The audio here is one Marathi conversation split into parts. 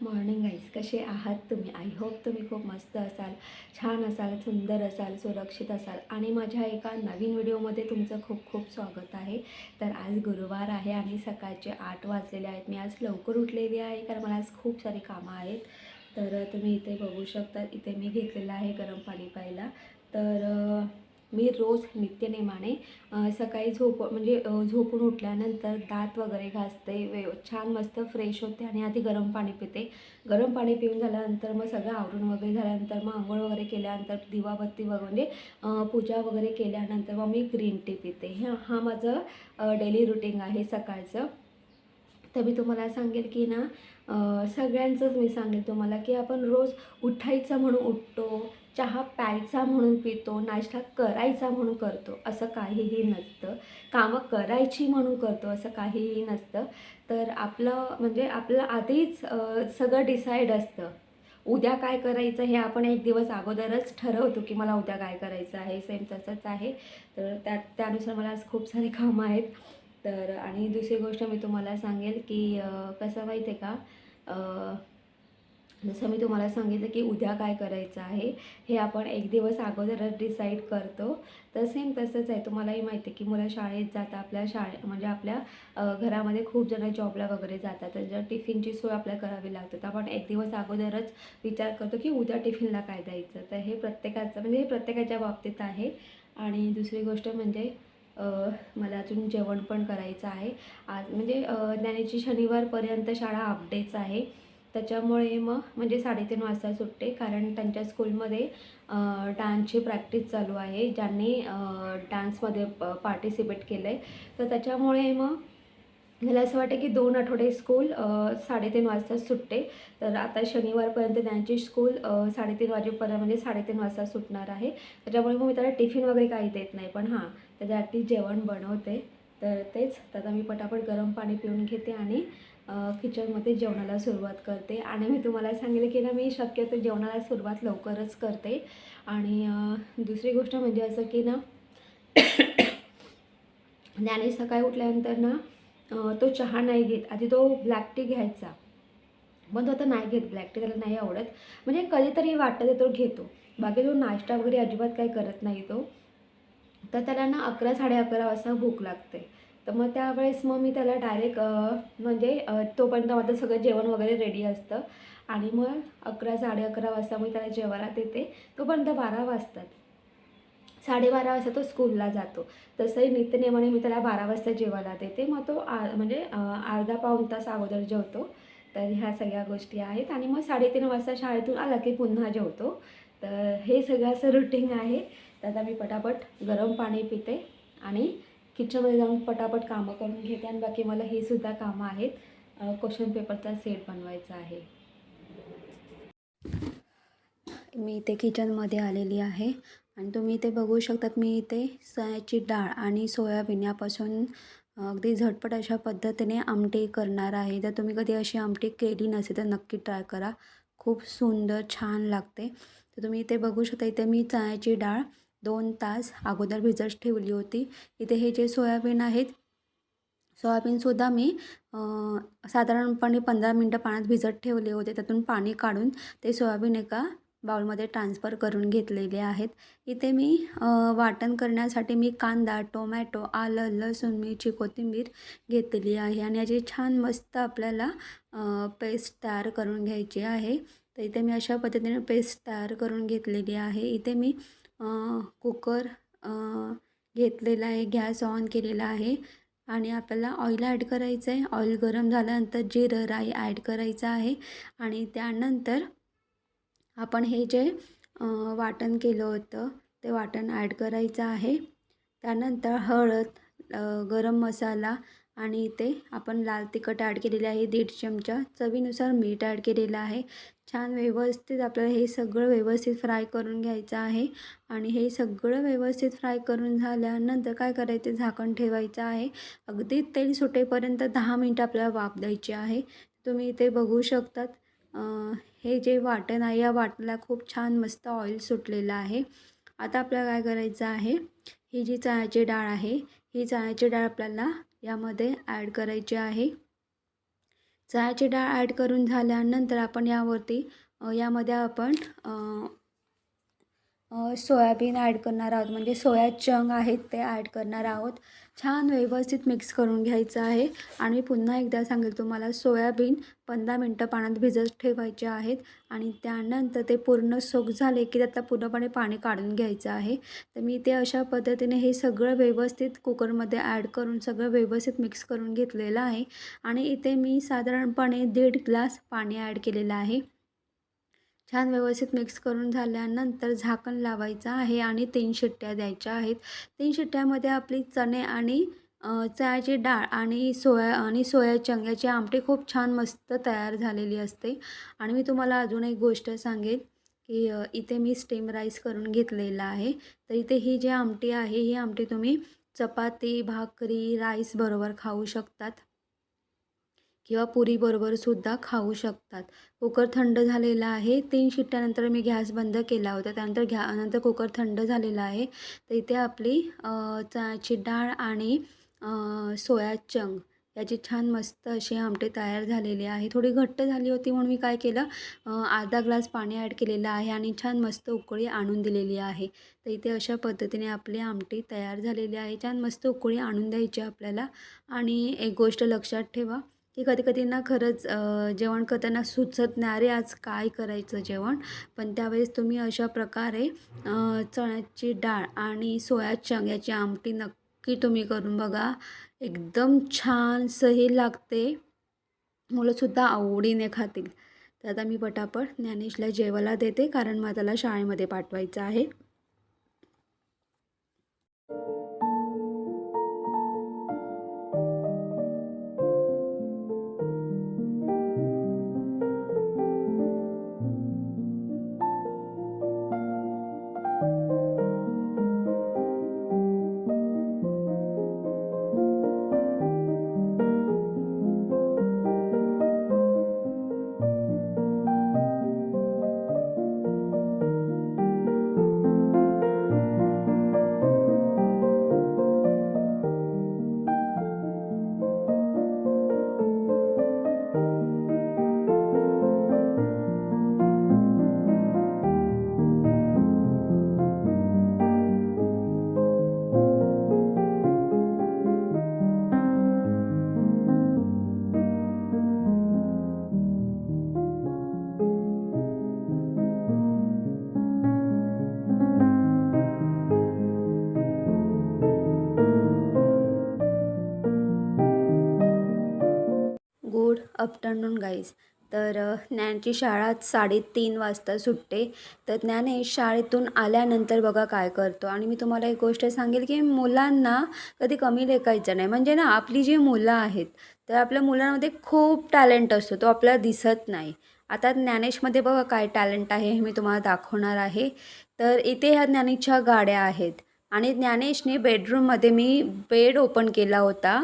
गुड मॉर्निंग गाईज कसे आहात तुम्ही? आय होप तुम्ही खूप मस्त असाल छान असाल सुंदर असाल सुरक्षित असाल. आणि माझ्या एका नवीन व्हिडिओमध्ये तुमचं खूप खूप स्वागत आहे. तर आज गुरुवार आहे आणि सकाळचे आठ वाजलेले आहेत. मी आज लवकर उठलेली आहे कारण मला आज खूप सारी कामं आहेत. तर तुम्ही इथे बघू शकता इथे मी घेतलेलं आहे गरम पाणी प्यायला. तर मी रोज नित्यनेमाने सकाळी झोप म्हणजे झोपून उठल्यानंतर दात वगैरे घासते वे छान मस्त फ्रेश होते आणि आधी गरम पाणी पिते. गरम पाणी पिऊन झाल्यानंतर मग सगळं आवरून वगैरे झाल्यानंतर मग आंघोळ वगैरे केल्यानंतर दिवाबत्ती वगैरे म्हणजे पूजा वगैरे केल्यानंतर मग मी ग्रीन टी पिते. हा हा माझं डेली रुटीन आहे सकाळचं. तर मी तुम्हाला सांगेल की ना सगळ्यांचंच मी सांगेल तुम्हाला की आपण रोज उठायचं म्हणून उठतो चहा प्यायचा म्हणून पितो नाश्ता करायचा म्हणून करतो असं काहीही नसतं. कामं करायची म्हणून करतो असं काहीही नसतं. तर आपलं म्हणजे आपलं आधीच सगळं डिसाईड असतं. उद्या काय करायचं हे आपण एक दिवस अगोदरच ठरवतो की मला उद्या काय करायचं आहे सेम तसंच आहे. तर त्या त्यानुसार मला आज खूप सारी कामं आहेत. तर आणि दुसरी गोष्ट मी तुम्हाला सांगेल की कसं माहिती आहे का जसं मी तुम्हाला सांगितलं की उद्या काय करायचं आहे हे आपण एक दिवस अगोदरच डिसाईड करतो. तर सेम तसंच आहे. तुम्हालाही माहिती आहे की मुलं शाळेत जातात. आपल्या शाळे म्हणजे आपल्या घरामध्ये खूप जण जॉबला वगैरे जातात. त्यांच्या टिफिनची सोय आपल्याला करावी लागते. तर आपण एक दिवस अगोदरच विचार करतो की उद्या टिफिनला काय द्यायचं? तर हे प्रत्येकाचं म्हणजे हे प्रत्येकाच्या बाबतीत आहे. आणि दुसरी गोष्ट म्हणजे मला अजून जेवण पण करायचं आहे. आज म्हणजे ज्ञानेची शनिवारपर्यंत शाळा अपडेट्स आहे. त्याच्यामुळे मग म्हणजे साडेतीन वाजता सुटते कारण त्यांच्या स्कूलमध्ये डान्सची प्रॅक्टिस चालू आहे. ज्यांनी डान्समध्ये प पार्टिसिपेट केलं आहे तर त्याच्यामुळे मग मला असं वाटतं की दोन आठवडे स्कूल साडेतीन वाजता सुटते. तर आता शनिवारपर्यंत त्यांची स्कूल साडेतीन वाजेपर्यंत म्हणजे साडेतीन वाजता सुटणार आहे. त्याच्यामुळे मग मी त्याला टिफिन वगैरे काही देत नाही पण हां त्याच्यासाठी जेवण बनवते. तर तेच तर आता मी पटापट गरम पाणी पिऊन घेते आणि किचनमध्ये जेवणाला सुरुवात करते. आणि मी तुम्हाला सांगितलं की ना मी शक्यतो जेवणाला सुरुवात लवकरच करते. आणि दुसरी गोष्ट म्हणजे असं की ना ज्ञानेश सकाळी उठल्यानंतर ना तो चहा नाही घेत. आधी तो ब्लॅक टी घ्यायचा. पण तो आता नाही घेत. ब्लॅक टी त्याला नाही आवडत. म्हणजे कधीतरी वाटतं ते तो घेतो. बाकी तो नाश्ता वगैरे अजिबात काही करत नाही तो. तर त्याला ना अकरा साडे अकरा वाजता भूक लागते. तर मग त्यावेळेस मग मी त्याला डायरेक्ट म्हणजे तोपर्यंत माझं सगळं जेवण वगैरे रेडी असतं. आणि मग अकरा साडे अकरा वाजता मी त्याला जेवायला देते तोपर्यंत बारा वाजतात. साडेबारा वाजता तो स्कूलला जातो. तसंही नित्यनेमाने मी त्याला बारा वाजता जेवायला देते मग तो आ म्हणजे अर्धा पाऊण तास अगोदर जेवतो. तर ह्या सगळ्या गोष्टी आहेत. आणि मग साडेतीन वाजता शाळेतून आला की पुन्हा जेवतो. तर हे सगळं असं रुटीन आहे. तर आता मी पटापट गरम पाणी पिते. आणि किचनमध्ये जाऊन पटापट कामं करून घेते आणि बाकी मला हे सुद्धा कामं आहेत. क्वेश्चन पेपरचा सेट बनवायचा आहे. मी इथे किचनमध्ये आलेली आहे आणि तुम्ही इथे बघू शकतात मी इथे सयाची डाळ आणि सोयाबीन यापासून अगदी झटपट अशा पद्धतीने आमटी करणार आहे. जर तुम्ही कधी अशी आमटी केली नसेल तर नक्की ट्राय करा. खूप सुंदर छान लागते. तर तुम्ही इथे बघू शकता इथे मी चण्याची डाळ दोन तास अगोदर भिजत ठेवली होती. इथे हे जे सोयाबीन आहेत सोयाबीनसुद्धा मी साधारणपणे पंधरा मिनटं पाण्यात भिजत ठेवले होते. त्यातून पाणी काढून ते सोयाबीन एका बाउलमध्ये ट्रान्सफर करून घेतलेले आहेत. इथे मी वाटण करण्यासाठी मी कांदा टोमॅटो आलं लसूण मिरची कोथिंबीर घेतलेली आहे आणि याची छान मस्त आपल्याला पेस्ट तयार करून घ्यायची आहे. तर इथे मी अशा पद्धतीने पेस्ट तयार करून घेतलेली आहे. इथे मी कुकर घेतलेला आहे गॅस ऑन केलेला आहे आणि आपल्याला ऑइल ॲड करायचं आहे ऑइल गरम झाल्यानंतर जिरं राई ॲड करायचं आहे आणि त्यानंतर आपण हे जे वाटण केलं होतं ते वाटण ॲड करायचं आहे. त्यानंतर हळद गरम मसाला आणि इथे आपण लाल तिखट ॲड केलेले आहे. दीड चमचा चवीनुसार मीठ ॲड केलेलं आहे. छान व्यवस्थित आपल्याला हे सगळं व्यवस्थित फ्राय करून घ्यायचं आहे. आणि हे सगळं व्यवस्थित फ्राय करून झाल्यानंतर काय करायचं? झाकण ठेवायचं आहे. अगदी तेल सुटेपर्यंत दहा मिनटं आपल्याला वाफ द्यायची आहे. तुम्ही इथे बघू शकतात. हे जे वाटण आहे या वाटणाला खूप छान मस्त ऑइल सुटलेलं आहे. आता आपल्याला काय करायचं आहे? ही जी चण्याची डाळ आहे ही चण्याची डाळ आपल्याला यामध्ये ॲड करायची आहे. चहाची डाळ ॲड करून झाल्यानंतर आपण यावरती यामध्ये आपण सोयाबीन ॲड करणार आहोत. म्हणजे सोया चंग आहेत ते ॲड करणार आहोत. छान व्यवस्थित मिक्स करून घ्यायचं आहे. आणि पुन्हा एकदा सांगेल तुम्हाला सोयाबीन पंधरा मिनटं पाण्यात भिजत ठेवायचे आहेत. आणि त्यानंतर ते पूर्ण सोक झाले की त्यातलं पूर्णपणे पाणी काढून घ्यायचं आहे. तर मी ते अशा पद्धतीने हे सगळं व्यवस्थित कुकरमध्ये ॲड करून सगळं व्यवस्थित मिक्स करून घेतलेलं आहे. आणि इथे मी साधारणपणे दीड ग्लास पाणी ॲड केलेलं आहे. छान व्यवस्थित मिक्स करून झाल्यानंतर झाकण लावायचं आहे आणि तीन शिट्ट्या द्यायच्या आहेत. तीन शिट्ट्यामध्ये आपली चणे आणि चण्याची डाळ आणि सोया आणि सोया चंग्याची आमटी खूप छान मस्त तयार झालेली असते. आणि मी तुम्हाला अजून एक गोष्ट सांगेन की इथे मी स्टीम राईस करून घेतलेला आहे. तर इथे ही जी आमटी आहे ही आमटी तुम्ही चपाती भाकरी राईस बरोबर खाऊ शकतात. किंवा पुरीबरोबर सुद्धा खाऊ शकतात. कुकर थंड झालेला आहे. तीन शिट्ट्यानंतर मी गॅस बंद केला होता. त्यानंतर घ्या नंतर कुकर थंड झालेला आहे. तर इथे आपली चाची चण्याची डाळ आणि सोया चंग याची छान मस्त असे आमटे तयार झालेले आहे. थोडी घट्ट झाली होती म्हणून मी काय केलं अर्धा ग्लास पाणी ॲड केलेलं आहे आणि छान मस्त उकळी आणून दिलेली आहे. तर इथे अशा पद्धतीने आपली आमटी तयार झालेली आहे. छान मस्त उकळी आणून द्यायची आपल्याला. आणि एक गोष्ट लक्षात ठेवा की कधी कधी ना खरंच जेवण करताना सुचत नाही अरे आज काय करायचं जेवण? पण त्यावेळेस तुम्ही अशा प्रकारे चण्याची डाळ आणि सोया चंग याची आमटी नक्की तुम्ही करून बघा. एकदम छान सही लागते. मुलंसुद्धा आवडीने खातील. तर आता मी पटापट ज्ञानेशला जेवायला देते कारण मला त्याला शाळेमध्ये पाठवायचं आहे. आफ्टरनून गाईज तर ज्ञानची शाळा साडेतीन वाजता सुटते. तर ज्ञानेश शाळेतून आल्यानंतर बघा काय करतो. आणि मी तुम्हाला एक गोष्ट सांगेल की मुलांना कधी कमी लेखायचं नाही. म्हणजे ना आपली जी मुलं आहेत तर आपल्या मुलांमध्ये खूप टॅलेंट असतो. तो आपल्याला दिसत नाही. आता ज्ञानेशमध्ये बघा काय टॅलेंट आहे हे मी तुम्हाला दाखवणार आहे. तर इथे ह्या ज्ञानेशच्या गाड्या आहेत. आणि ज्ञानेशने बेडरूममध्ये मी बेड ओपन केला होता.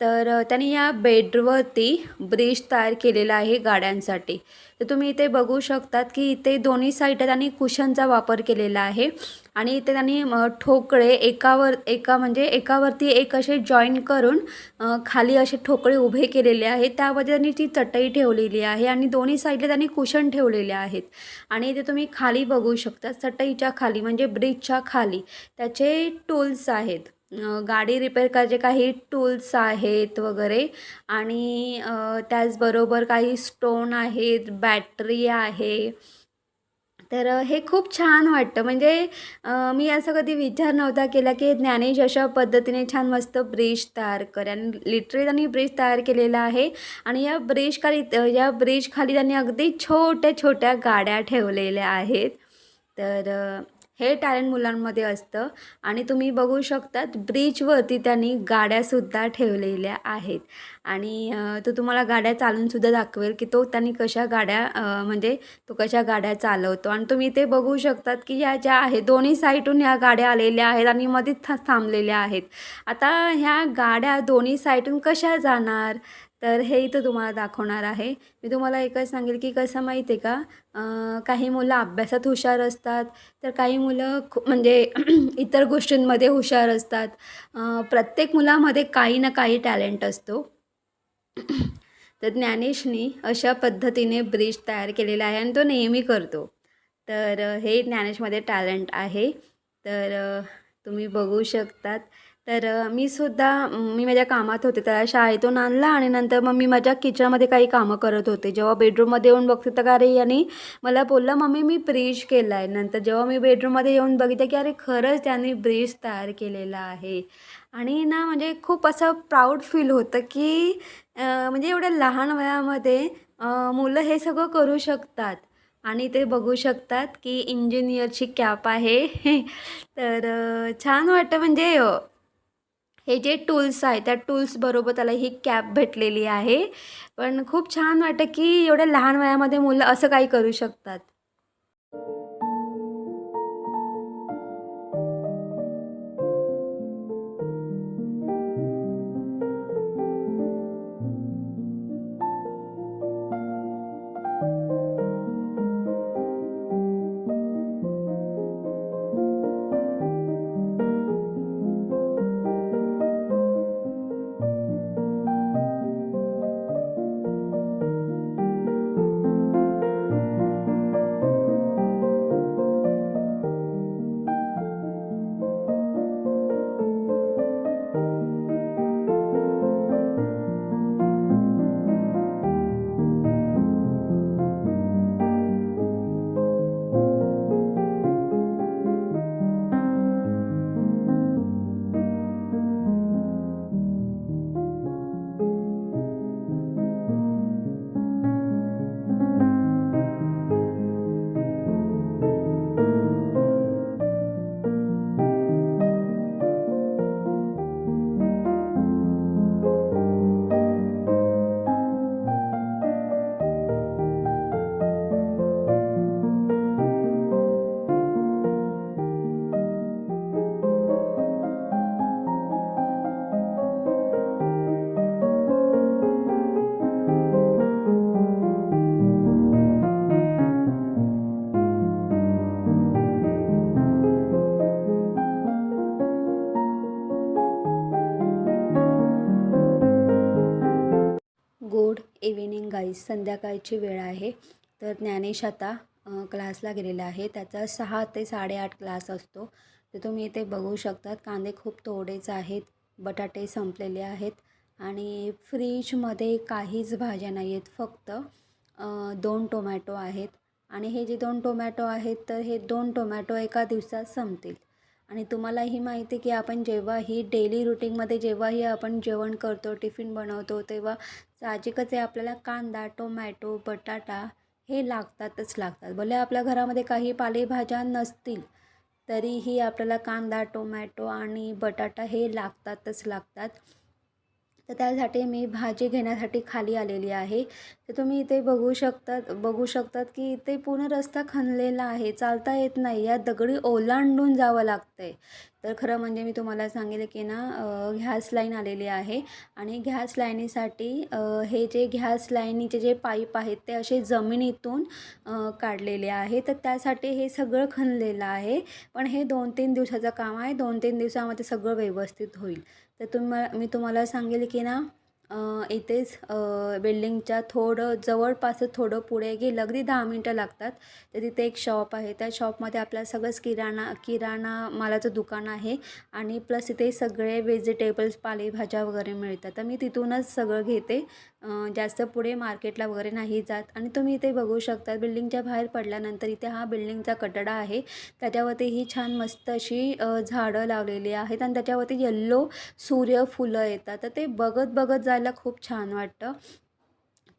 तर त्यांनी या बेडवरती ब्रिज तयार केलेला आहे गाड्यांसाठी. तर तुम्ही इथे बघू शकतात की इथे दोन्ही साईडला त्यांनी कुशनचा वापर केलेला आहे आणि इथे त्यांनी ठोकळे एकावर एका म्हणजे एकावरती एक असे जॉईन करून खाली असे ठोकळे उभे केलेले आहेत. त्यामध्ये त्यांनी ती चटई ठेवलेली आहे आणि दोन्ही साईडला त्यांनी कुशन ठेवलेले आहेत. आणि इथे तुम्ही खाली बघू शकता चटईच्या खाली म्हणजे ब्रिजच्या खाली त्याचे टूल्स आहेत. गाडी रिपेअर करायचे काही टूल्स आहेत वगैरे आणि त्याचबरोबर काही स्टोन आहेत बॅटरी आहे. तर हे खूप छान वाटतं. म्हणजे मी असं कधी विचार नव्हता केला की ज्ञानेश अशा पद्धतीने छान मस्त ब्रिज तयार करे आणि लिटरली त्यांनी ब्रिज तयार केलेला आहे आणि या ब्रिज खाली या ब्रिज खाली त्यांनी अगदी छोट्या छोट्या गाड्या ठेवलेल्या आहेत. तर हे टॅलेंट मुलांमध्ये असतं. आणि तुम्ही बघू शकतात ब्रिजवरती त्यांनी गाड्यासुद्धा ठेवलेल्या आहेत. आणि तो तुम्हाला गाड्या चालूनसुद्धा दाखवेल की तो त्यांनी कशा गाड्या म्हणजे तो कशा गाड्या चालवतो. आणि तुम्ही ते बघू शकतात की या ज्या आहेत दोन्ही साईडून ह्या गाड्या आलेल्या आहेत आणि मध्येच थांबलेल्या आहेत. आता ह्या गाड्या दोन्ही साईडून कशा जाणार? तर हे इथं तुम्हाला दाखवणार आहे. मी तुम्हाला एकच सांगेल की कसं माहिती आहे का काही मुलं अभ्यासात हुशार असतात तर काही मुलं खू म्हणजे इतर गोष्टींमध्ये हुशार असतात. प्रत्येक मुलामध्ये काही ना काही टॅलेंट असतो. तर ज्ञानेशनी अशा पद्धतीने ब्रिज तयार केलेला आहे आणि तो नेहमी करतो. तर हे ज्ञानेशमध्ये टॅलेंट आहे. तर तुम्ही बघू शकतात. तर मी सुद्धा मी माझ्या कामात होते. त्याला शाळेतून आणला आणि नंतर मग मी माझ्या किचनमध्ये काही कामं करत होते. जेव्हा बेडरूममध्ये येऊन बघते तर अरे यांनी मला बोललं मम्मी मी ब्रिज केला आहे नंतर जेव्हा मी बेडरूममध्ये येऊन बघितलं की अरे खरंच त्यांनी ब्रिज तयार केलेला आहे. आणि ना म्हणजे खूप असं प्राऊड फील होतं की म्हणजे एवढ्या लहान वयामध्ये मुलं हे सगळं करू शकतात. आणि ते बघू शकतात की इंजिनियरची कॅप आहे. तर छान वाटतं. म्हणजे हे जे टूल्स आहे त्या टूल्सबरोबर त्याला ही कॅप भेटलेली आहे. पण खूप छान वाटतं की एवढ्या लहान वयामध्ये मुलं असं काही करू शकतात. इव्हिनिंग संध्याकाळची वेळ आहे. तर ज्ञानेश आता क्लासला गेलेला आहे. त्याचा सहा ते साडेआठ क्लास असतो. तर तुम्ही इथे बघू शकतात कांदे खूप तोडेच आहेत बटाटे संपलेले आहेत आणि फ्रीजमध्ये काहीच भाज्या नाही आहेत फक्त दोन टोमॅटो आहेत. आणि हे जे दोन टोमॅटो आहेत तर हे दोन टोमॅटो एका दिवसात संपतील. आणि तुम्हाला ही माहिती आहे की आपण जेव्हाही डेली रुटीनमध्ये जेव्हाही आपण जेवण करतो टिफिन बनवतो तेव्हा साहजिकच आहे आपल्याला कांदा टोमॅटो बटाटा हे लागतातच लागतात. भले आपल्या घरामध्ये काही पालेभाज्या नसतील तरीही आपल्याला कांदा टोमॅटो आणि बटाटा हे लागतातच लागतात. तर त्यासाठी मी भाजी घेण्यासाठी खाली आलेली आहे. तर तुम्ही इथे बघू शकतात बघू शकतात की इथे पूर्ण रस्ता खणलेला आहे चालता येत नाही. या दगडी ओलांडून जावं लागतं आहे तर खरं म्हणजे मी तुम्हाला सांगेल की ना गॅस लाईन आलेली आहे आणि गॅस लाईनीसाठी हे जे गॅस लाईनीचे जे पाईप आहेत ते असे जमिनीतून काढलेले आहे. तर त्यासाठी हे सगळं खणलेलं आहे. पण हे दोन तीन दिवसाचं काम आहे. दोन तीन दिवसामध्ये सगळं व्यवस्थित होईल. तर तुम्हाला मी तुम्हाला सांगेल की ना इथेच बिल्डिंगच्या थोडं जवळपासच थोडं पुढे गेलं. अगदी दहा मिनटं लागतात. तर तिथे एक शॉप आहे. त्या शॉपमध्ये आपल्याला सगळंच किराणा किराणा मालाचं दुकान आहे. आणि प्लस इथे सगळे व्हेजिटेबल्स पालेभाज्या वगैरे मिळतात. तर मी तिथूनच सगळं घेते. जास्त पुढे मार्केटला वगैरे नाही जात. आणि तुम्ही इथे बघू शकता बिल्डिंगच्या बाहेर पडल्यानंतर इथे हा बिल्डिंगचा कटडा आहे. त्याच्यावरती ही छान मस्त अशी झाडं लावलेली आहेत. आणि त्याच्यावरती येल्लो सूर्यफुलं येतात. तर ते बघत बघत जायला खूप छान वाटतं.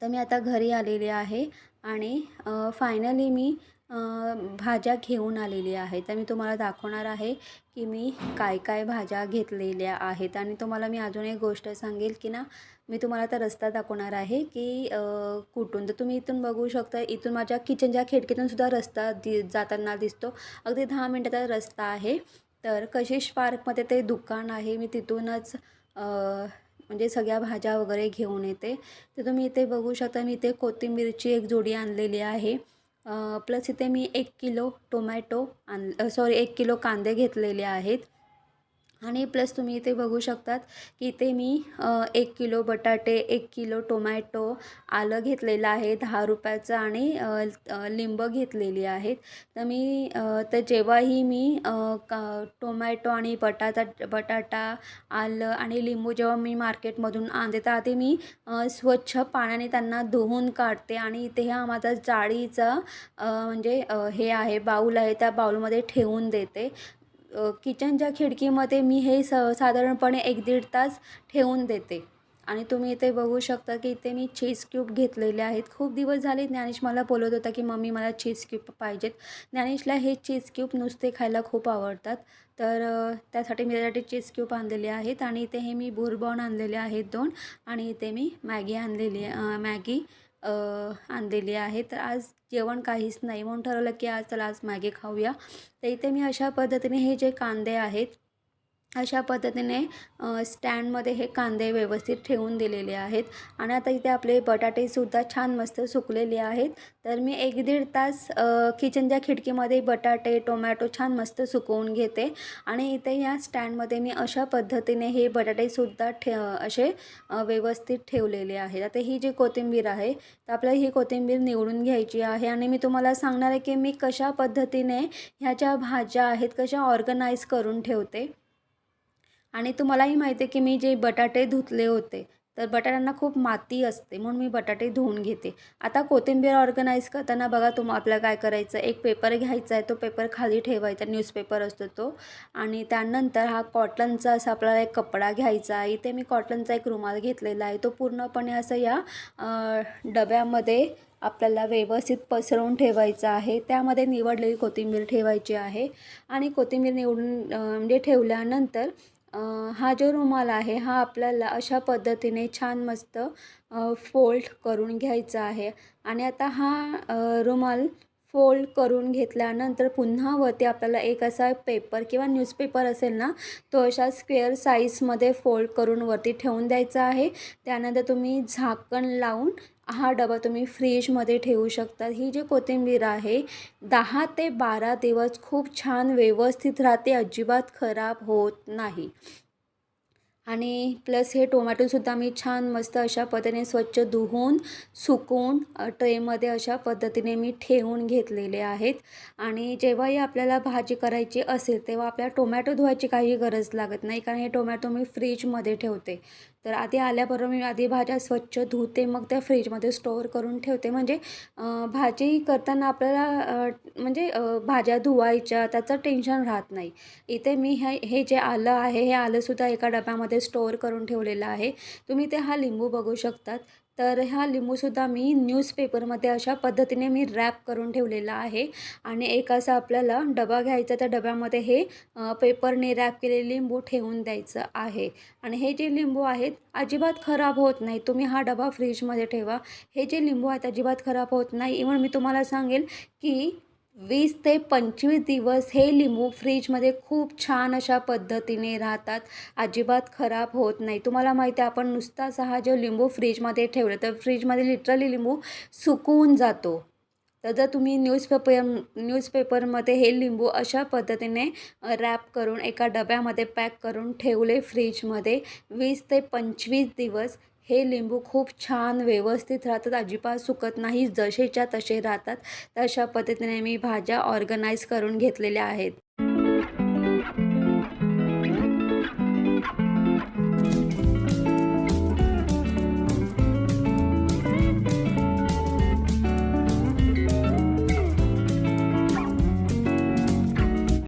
तर मी आता घरी आलेली आहे आणि फायनली मी भाज्या घेऊन आलेली आहे. तर मी तुम्हाला दाखवणार आहे की मी काय काय भाज्या घेतलेल्या आहेत. आणि तुम्हाला मी अजून एक गोष्ट सांगेल की ना मी तुम्हाला आता रस्ता दाखवणार आहे की कुठून. तर तुम्ही इथून बघू शकता इथून माझ्या किचनच्या खिडकीतून सुद्धा रस्ता दि जाताना दिसतो. अगदी दहा मिनटाचा रस्ता आहे. तर कशिश पार्कमध्ये ते दुकान आहे. मी तिथूनच म्हणजे सगळ्या भाज्या वगैरे घेऊन येते. तर तुम्ही इथे बघू शकता मी इथे कोथिंबीरची एक जोडी आणलेली आहे. प्लस इथे मी एक किलो टोमॅटो आण सॉरी एक किलो कांदे घेतलेले आहेत. आणि प्लस तुम्ही इथे बघू शकतात की इथे मी एक किलो बटाटे एक किलो टोमॅटो आलं घेतलेलं आहे दहा रुपयाचं आणि लिंबं लिंब घेतलेली आहेत. तर मी तर जेव्हाही मी का टोमॅटो आणि बटाटा बटाटा आलं आणि लिंबू जेव्हा मी मार्केटमधून आणते तर आधी मी स्वच्छ पाण्याने त्यांना धुवून काढते आणि इथे हा माझा जाळीचा म्हणजे हे आहे बाऊल आहे त्या बाऊलमध्ये ठेवून देते. किचनच्या खिडकीमध्ये मी हे स साधारणपणे एक दीड तास ठेवून देते. आणि तुम्ही इथे बघू शकता की इथे मी चीज क्यूब घेतलेले आहेत. खूप दिवस झाले ज्ञानेश मला बोलत होता की मम्मी मला चीज क्यूब पाहिजेत. ज्ञानेशला हे चीज क्यूब नुसते खायला खूप आवडतात. तर त्यासाठी मी त्यासाठी चीज क्यूब आणलेले आहेत. आणि इथे हे मी बुरबॉन आणलेले आहेत दोन. आणि इथे मी मॅगी आणलेली आहे मॅगी आणलेली आहे. तर आज जेवण काहीच नाही. म्हणून ठरवलं की आज चला आज मॅगी खाऊया. तर इथे मी अशा पद्धतीने हे जे कांदे आहेत अशा पद्धतीने स्टँडमध्ये हे कांदे व्यवस्थित ठेवून दिलेले आहेत. आणि आता इथे आपले बटाटेसुद्धा छान मस्त सुकलेले आहेत. तर मी एक दीड तास किचनच्या खिडकीमध्ये बटाटे टोमॅटो छान मस्त सुकवून घेते. आणि इथे या स्टँडमध्ये मी अशा पद्धतीने हे बटाटेसुद्धा ठे असे व्यवस्थित ठेवलेले आहेत. आता ही जी कोथिंबीर आहे तर आपल्याला ही कोथिंबीर निवडून घ्यायची आहे. आणि मी तुम्हाला सांगणार आहे की मी कशा पद्धतीने ह्या ज्या भाज्या आहेत कशा ऑर्गनाईज करून ठेवते. आणि तुम्हालाही माहिती आहे की मी जे बटाटे धुतले होते तर बटाट्यांना खूप माती असते म्हणून मी बटाटे धुवून घेते. आता कोथिंबीर ऑर्गनाईज करताना बघा तुम आपल्याला काय करायचं? एक पेपर घ्यायचा आहे तो पेपर खाली ठेवायचा न्यूजपेपर असतो तो. आणि त्यानंतर हा कॉटनचा असा आपल्याला एक कपडा घ्यायचा आहे. इथे मी कॉटनचा एक रुमाल घेतलेला आहे. तो पूर्णपणे असं या डब्यामध्ये आपल्याला व्यवस्थित पसरवून ठेवायचा आहे. त्यामध्ये निवडलेली कोथिंबीर ठेवायची आहे. आणि कोथिंबीर निवडून म्हणजे ठेवल्यानंतर हा जो रुमाल आहे हा आपल्याला अशा पद्धतीने छान मस्त फोल्ड करून घ्यायचा आहे. आणि आता हा रुमाल फोल्ड करून घेतल्यानंतर पुन्हा वरती आपल्याला एक असा पेपर किंवा न्यूजपेपर असेल ना तो अशा स्क्वेअर साईजमध्ये फोल्ड करून वरती ठेवून द्यायचा आहे. त्यानंतर तुम्ही झाकण लावून हा डबा तुम्ही फ्रीजमध्ये ठेवू शकता. ही जी कोथिंबीर आहे दहा ते बारा दिवस खूप छान व्यवस्थित राहते अजिबात खराब होत नाही. आणि प्लस हे टोमॅटोसुद्धा मी छान मस्त अशा पद्धतीने स्वच्छ धुवून सुकवून ट्रेमध्ये अशा पद्धतीने मी ठेवून घेतलेले आहेत. आणि जेव्हाही आपल्याला भाजी करायची असेल तेव्हा आपल्याला टोमॅटो धुवायची काही गरज लागत नाही. कारण हे टोमॅटो मी फ्रीजमध्ये ठेवते. तर आधी आल्याबरोबर मी आधी भाज्या स्वच्छ धुते मग त्या फ्रीजमध्ये स्टोअर करून ठेवते. म्हणजे भाजी करताना आपल्याला म्हणजे भाज्या धुवायच्या त्याचं टेन्शन राहत नाही. इथे मी हे हे जे आलं आहे हे आलंसुद्धा एका डब्यामध्ये स्टोअर करून ठेवलेलं आहे. तुम्ही ते हा लिंबू बघू शकतात. तर ह्या लिंबूसुद्धा मी न्यूजपेपरमध्ये अशा पद्धतीने मी रॅप करून ठेवलेला आहे. आणि एक असा आपल्याला डबा घ्यायचा त्या डब्यामध्ये हे पेपरने रॅप केलेले लिंबू ठेवून द्यायचं आहे. आणि हे जे लिंबू आहेत अजिबात खराब होत नाही. तुम्ही हा डबा फ्रीजमध्ये ठेवा. हे जे लिंबू आहेत अजिबात खराब होत नाही. इव्हन मी तुम्हाला सांगेल की वीस ते पंचवीस दिवस हे लिंबू फ्रीजमध्ये खूप छान अशा पद्धतीने राहतात. अजिबात खराब होत नाही. तुम्हाला माहिती आहे आपण नुसताच हा जो लिंबू फ्रीजमध्ये ठेवलं तर फ्रीजमध्ये लिटरली लिंबू सुकवून जातो. तर जर तुम्ही न्यूजपेपर न्यूजपेपरमध्ये हे लिंबू अशा पद्धतीने रॅप करून एका डब्यामध्ये पॅक करून ठेवले फ्रीजमध्ये वीस ते पंचवीस दिवस हे लिंबू खूप छान व्यवस्थित राहतात. अजिबात सुकत नाही. जसेच्या तसे राहतात. तशा पद्धतीने मी भाज्या ऑर्गनाईज करून घेतलेल्या आहेत.